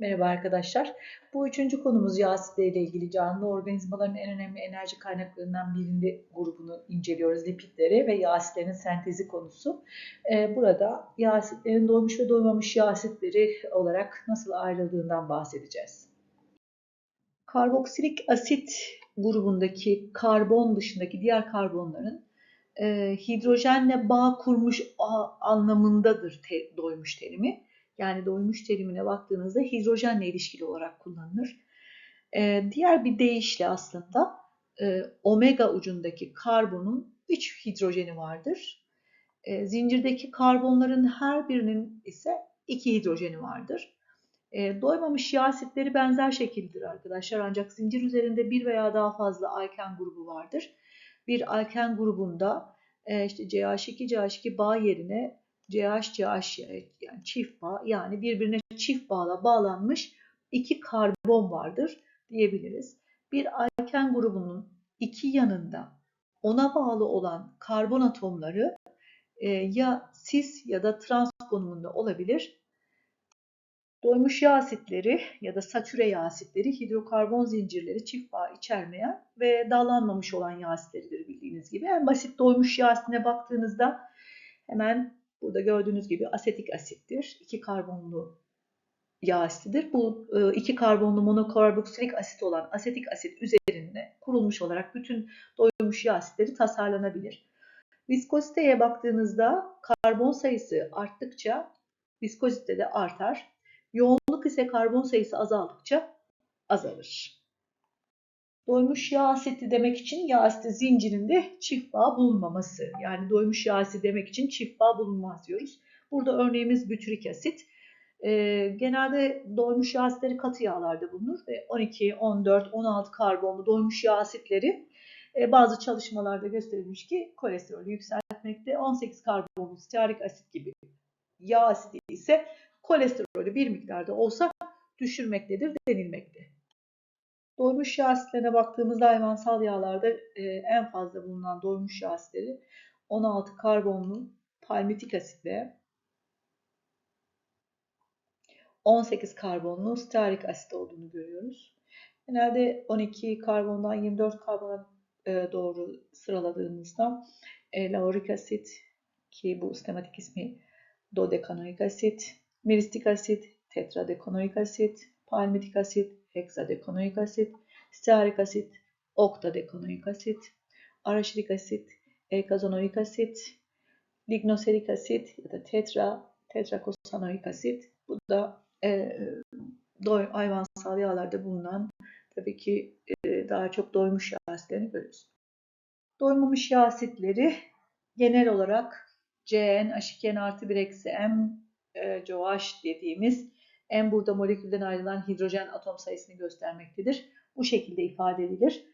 Merhaba arkadaşlar. Bu üçüncü konumuz yağ ile ilgili canlı organizmaların en önemli enerji kaynaklarından birini grubunu inceliyoruz. Lipidleri ve yağ asitlerinin sentezi konusu. Ee, burada yağ asitlerinin doymuş ve doymamış yağ asitleri olarak nasıl ayrıldığından bahsedeceğiz. Karboksilik asit grubundaki karbon dışındaki diğer karbonların e, hidrojenle bağ kurmuş anlamındadır doymuş terimi yani doymuş terimine baktığınızda hidrojenle ilişkili olarak kullanılır. Ee, diğer bir deyişle aslında e, omega ucundaki karbonun 3 hidrojeni vardır. E, zincirdeki karbonların her birinin ise 2 hidrojeni vardır. E, doymamış yağ asitleri benzer şekildir arkadaşlar ancak zincir üzerinde bir veya daha fazla alken grubu vardır. Bir alken grubunda e, işte CH2 CH2 bağ yerine CH, CH yani çift bağ yani birbirine çift bağla bağlanmış iki karbon vardır diyebiliriz. Bir alken grubunun iki yanında ona bağlı olan karbon atomları e, ya cis ya da trans konumunda olabilir. Doymuş yağ asitleri ya da satüre yağ asitleri hidrokarbon zincirleri çift bağ içermeyen ve dağlanmamış olan yağ asitleridir bildiğiniz gibi. En basit doymuş yağ asitine baktığınızda hemen Burada gördüğünüz gibi asetik asittir. İki karbonlu yağ asitidir. Bu e, iki karbonlu monokarboksilik asit olan asetik asit üzerinde kurulmuş olarak bütün doymuş yağ asitleri tasarlanabilir. Viskoziteye baktığınızda karbon sayısı arttıkça viskozite de artar. Yoğunluk ise karbon sayısı azaldıkça azalır. Doymuş yağ asidi demek için yağ asidi zincirinde çift bağ bulunmaması. Yani doymuş yağ asidi demek için çift bağ bulunmaz diyoruz. Burada örneğimiz bütürik asit. Ee, genelde doymuş yağ asitleri katı yağlarda bulunur ve 12, 14, 16 karbonlu doymuş yağ asitleri e, bazı çalışmalarda gösterilmiş ki kolesterolü yükseltmekte. 18 karbonlu stearik asit gibi yağ asidi ise kolesterolü bir miktarda olsa düşürmektedir denilmekte. Doymuş yağ asitlerine baktığımızda hayvansal yağlarda e, en fazla bulunan doymuş yağ asitleri 16 karbonlu palmitik asit ve 18 karbonlu stearik asit olduğunu görüyoruz. Genelde 12 karbondan 24 karbona e, doğru sıraladığımızda e, laurik asit ki bu sistematik ismi dodekanoik asit, miristik asit, tetradekanoik asit, palmitik asit, heksadekanoik asit, stearik asit, oktadekanoik asit, araşidik asit, ekazanoik asit, lignoserik asit ya da tetra, tetrakosanoik asit. Bu da e, doy, hayvansal yağlarda bulunan tabii ki e, daha çok doymuş yağ asitlerini görüyoruz. Doymamış yağ asitleri genel olarak CN, H2N artı 1 eksi M, e, COH dediğimiz en burada molekülden ayrılan hidrojen atom sayısını göstermektedir. Bu şekilde ifade edilir.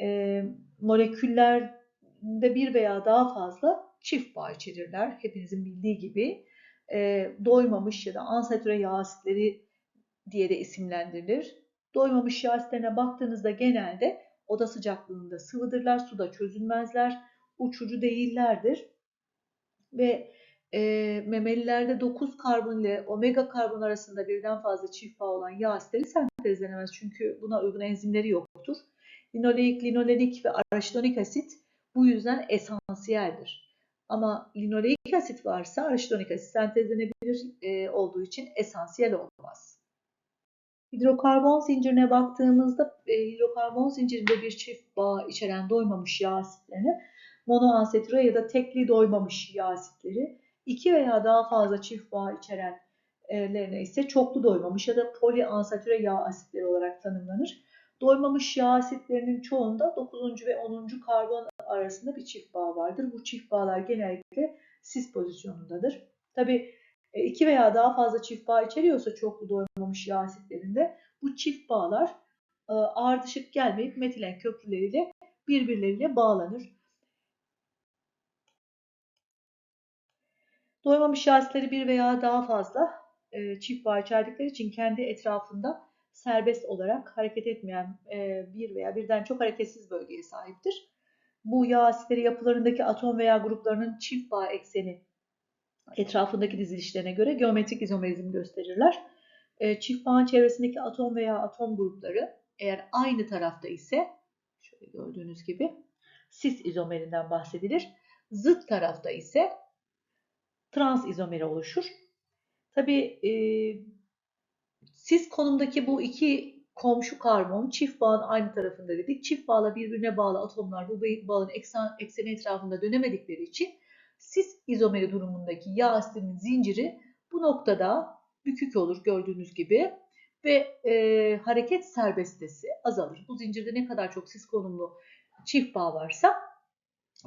E, moleküllerde bir veya daha fazla çift bağ içerirler. Hepinizin bildiği gibi e, doymamış ya da ansatüre yağ asitleri diye de isimlendirilir. Doymamış yağ asitlerine baktığınızda genelde oda sıcaklığında sıvıdırlar, suda çözülmezler, uçucu değillerdir ve e, memelilerde 9 karbon ile omega karbon arasında birden fazla çift bağ olan yağ asitleri sentezlenemez. Çünkü buna uygun enzimleri yoktur. Linoleik, linolenik ve araşidonik asit bu yüzden esansiyeldir. Ama linoleik asit varsa araşidonik asit sentezlenebilir e, olduğu için esansiyel olmaz. Hidrokarbon zincirine baktığımızda e, hidrokarbon zincirinde bir çift bağ içeren doymamış yağ asitlerini monoansatüre ya da tekli doymamış yağ asitleri iki veya daha fazla çift bağ içerenlerine ise çoklu doymamış ya da poliansatüre yağ asitleri olarak tanımlanır. Doymamış yağ asitlerinin çoğunda 9. ve 10. karbon arasında bir çift bağ vardır. Bu çift bağlar genellikle sis pozisyonundadır. Tabi e, iki veya daha fazla çift bağ içeriyorsa çoklu doymamış yağ asitlerinde bu çift bağlar e, ardışık gelmeyip metilen köprüleriyle birbirleriyle bağlanır. Doymamış yağ bir veya daha fazla e, çift bağ içerdikleri için kendi etrafında serbest olarak hareket etmeyen e, bir veya birden çok hareketsiz bölgeye sahiptir. Bu yağ asitleri yapılarındaki atom veya gruplarının çift bağ ekseni etrafındaki dizilişlerine göre geometrik izomerizm gösterirler. e, çift bağın çevresindeki atom veya atom grupları eğer aynı tarafta ise şöyle gördüğünüz gibi cis izomerinden bahsedilir. Zıt tarafta ise trans izomeri oluşur. Tabii e, cis konumdaki bu iki komşu karbon çift bağın aynı tarafında dedik. Çift bağla birbirine bağlı atomlar bu bağın eksen, ekseni etrafında dönemedikleri için cis izomeri durumundaki yağ asidinin zinciri bu noktada bükük olur gördüğünüz gibi ve e, hareket serbestisi azalır. Bu zincirde ne kadar çok cis konumlu çift bağ varsa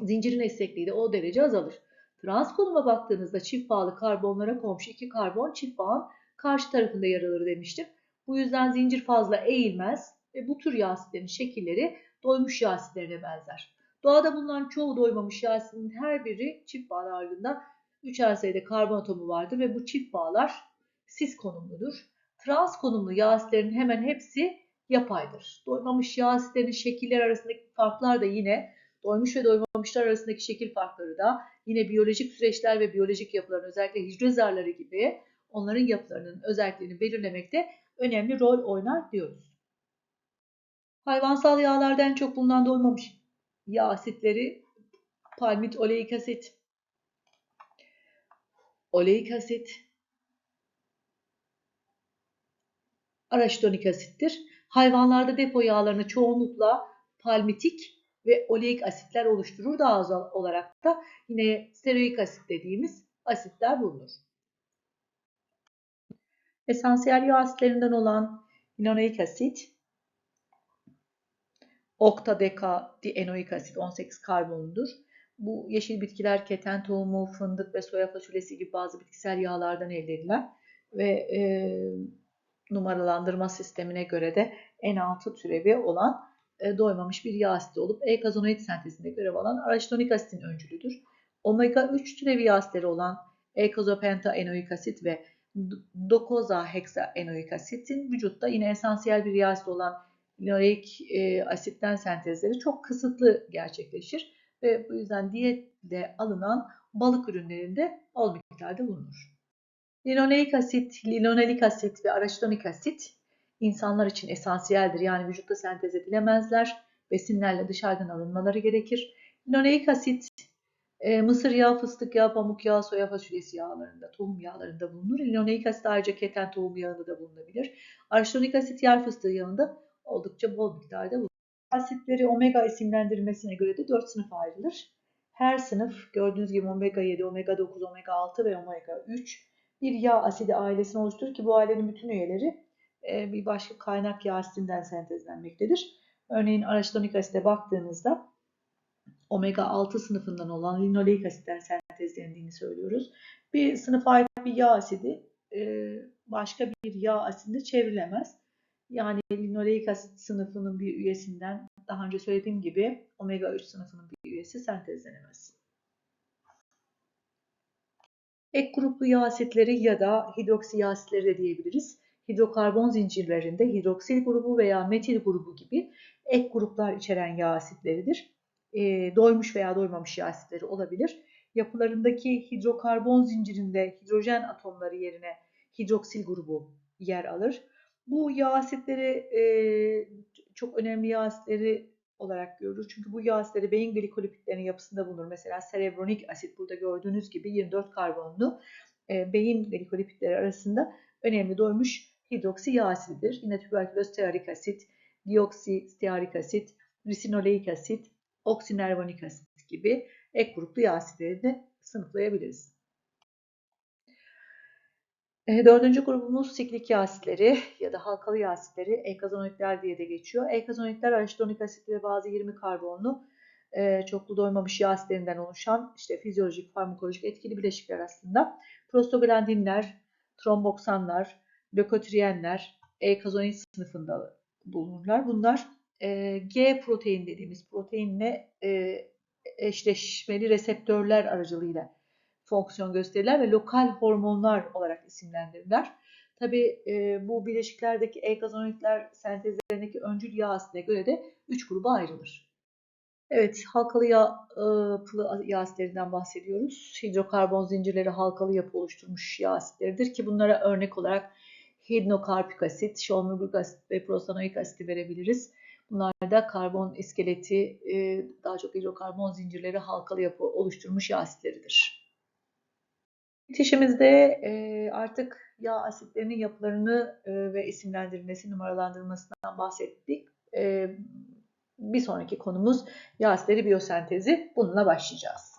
zincirin esnekliği de o derece azalır. Trans konuma baktığınızda çift bağlı karbonlara komşu iki karbon çift bağın karşı tarafında yer alır demiştim. Bu yüzden zincir fazla eğilmez ve bu tür yağ asitlerin şekilleri doymuş yağ asitlerine benzer. Doğada bulunan çoğu doymamış yağ asitinin her biri çift bağlar ardında 3 sayıda karbon atomu vardır ve bu çift bağlar sis konumludur. Trans konumlu yağ asitlerin hemen hepsi yapaydır. Doymamış yağ asitlerinin şekiller arasındaki farklar da yine doymuş ve doymamışlar arasındaki şekil farkları da yine biyolojik süreçler ve biyolojik yapıların özellikle hücre zarları gibi onların yapılarının özelliklerini belirlemekte önemli rol oynar diyoruz. Hayvansal yağlarda en çok bulunan doymamış yağ asitleri palmit oleik asit, oleik asit, araşitonik asittir. Hayvanlarda depo yağlarını çoğunlukla palmitik ve oleik asitler oluşturur. Daha az olarak da yine steroik asit dediğimiz asitler bulunur. Esansiyel yağ asitlerinden olan linoleik asit, oktadeka dienoik asit 18 karbonludur. Bu yeşil bitkiler keten tohumu, fındık ve soya fasulyesi gibi bazı bitkisel yağlardan elde edilen ve e, numaralandırma sistemine göre de N6 türevi olan e, doymamış bir yağ asidi olup E-kazonoid sentezinde görev alan araşitonik asitin öncülüdür. Omega 3 türevi yağ asitleri olan E-kazopentaenoik asit ve dokoza heksaenoik asitin vücutta yine esansiyel bir yağ asidi olan linoleik e, asitten sentezleri çok kısıtlı gerçekleşir ve bu yüzden diyette alınan balık ürünlerinde bol miktarda bulunur. Linoleik asit, linoleik asit ve araşitonik asit insanlar için esansiyeldir. Yani vücutta sentez edilemezler. Besinlerle dışarıdan alınmaları gerekir. Linoleik asit e, mısır yağı, fıstık yağı, pamuk yağı, soya fasulyesi yağlarında, tohum yağlarında bulunur. Linoleik asit ayrıca keten tohum yağında da bulunabilir. Araşitonik asit yer fıstığı yağında oldukça bol miktarda bulunur. Asitleri omega isimlendirmesine göre de 4 sınıf ayrılır. Her sınıf gördüğünüz gibi omega 7, omega 9, omega 6 ve omega 3 bir yağ asidi ailesini oluşturur ki bu ailenin bütün üyeleri e, bir başka kaynak yağ asidinden sentezlenmektedir. Örneğin araşitonik asite baktığınızda omega 6 sınıfından olan linoleik asitten sentezlendiğini söylüyoruz. Bir sınıfa ait bir yağ asidi e, başka bir yağ asidinde çevrilemez. Yani linoleik asit sınıfının bir üyesinden daha önce söylediğim gibi omega 3 sınıfının bir üyesi sentezlenemez. Ek gruplu yağ asitleri ya da hidroksi yağ asitleri de diyebiliriz. Hidrokarbon zincirlerinde hidroksil grubu veya metil grubu gibi ek gruplar içeren yağ asitleridir. E, doymuş veya doymamış yağ asitleri olabilir. Yapılarındaki hidrokarbon zincirinde hidrojen atomları yerine hidroksil grubu yer alır. Bu yağ asitleri e, çok önemli yağ asitleri olarak görürüz. Çünkü bu yağ asitleri beyin glikolipitlerinin yapısında bulunur. Mesela serebronik asit burada gördüğünüz gibi 24 karbonlu e, beyin glikolipitleri arasında önemli doymuş hidroksi yağ asididir. Yine tüberküloz stearik asit, dioksi stearik asit, risinoleik asit, oksinervonik asit gibi ek gruplu yağ asitleri de sınıflayabiliriz. E, dördüncü grubumuz siklik yağ asitleri ya da halkalı yağ asitleri eykazonitler diye de geçiyor. Eykazonitler araşitonik asit ve bazı 20 karbonlu e, çoklu doymamış yağ asitlerinden oluşan işte fizyolojik, farmakolojik etkili bileşikler aslında. Prostaglandinler, tromboksanlar, lökotrienler eykazonit sınıfında bulunurlar. Bunlar e, G protein dediğimiz proteinle e, eşleşmeli reseptörler aracılığıyla fonksiyon gösterirler ve lokal hormonlar olarak isimlendirirler. Tabi e, bu bileşiklerdeki eykazonitler sentezlerindeki öncül yağ asidine göre de 3 gruba ayrılır. Evet, halkalı yağ, yapılı yağ asitlerinden bahsediyoruz. Hidrokarbon zincirleri halkalı yapı oluşturmuş yağ asitleridir ki bunlara örnek olarak hidrokarpik asit, şomurguk asit ve prosanoik asiti verebiliriz. Bunlar da karbon iskeleti, e, daha çok hidrokarbon zincirleri halkalı yapı oluşturmuş yağ asitleridir. Bitişimizde e, artık yağ asitlerinin yapılarını e, ve isimlendirilmesi, numaralandırılmasından bahsettik. Bir sonraki konumuz yağ asitleri biyosentezi. Bununla başlayacağız.